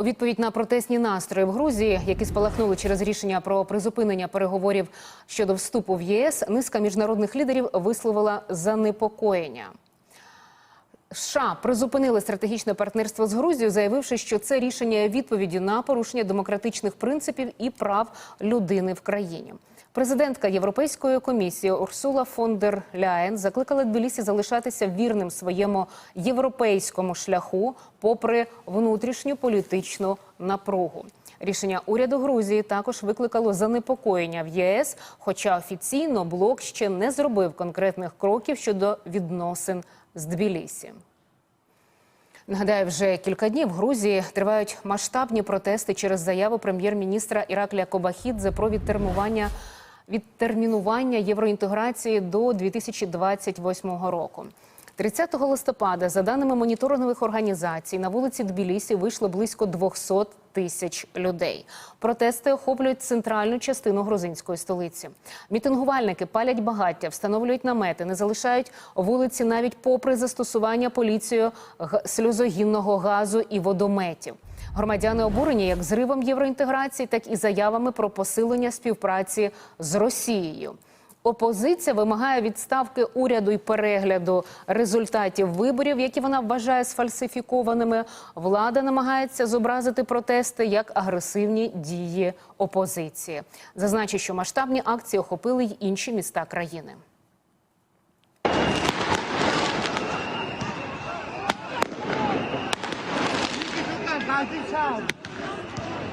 У відповідь на протестні настрої в Грузії, які спалахнули через рішення про призупинення переговорів щодо вступу в ЄС, низка міжнародних лідерів висловила занепокоєння. США призупинили стратегічне партнерство з Грузією, заявивши, що це рішення відповіді на порушення демократичних принципів і прав людини в країні. Президентка Європейської комісії Урсула фон дер Ляєн закликала Тбілісі залишатися вірним своєму європейському шляху, попри внутрішню політичну напругу. Рішення уряду Грузії також викликало занепокоєння в ЄС, хоча офіційно блок ще не зробив конкретних кроків щодо відносин з Тбілісі. Нагадаю, вже кілька днів в Грузії тривають масштабні протести через заяву прем'єр-міністра Іраклія Кобахідзе про відтермування відтермінування євроінтеграції до 2028 року. 30 листопада, за даними моніторингових організацій, на вулиці Тбілісі вийшло близько 200 тисяч людей. Протести охоплюють центральну частину грузинської столиці. Мітингувальники палять багаття, встановлюють намети, не залишають вулиці навіть попри застосування поліцією сльозогінного газу і водометів. Громадяни обурені як зривом євроінтеграції, так і заявами про посилення співпраці з Росією. Опозиція вимагає відставки уряду і перегляду результатів виборів, які вона вважає сфальсифікованими. Влада намагається зобразити протести як агресивні дії опозиції. Зазначу, що масштабні акції охопили й інші міста країни. Good job, good job.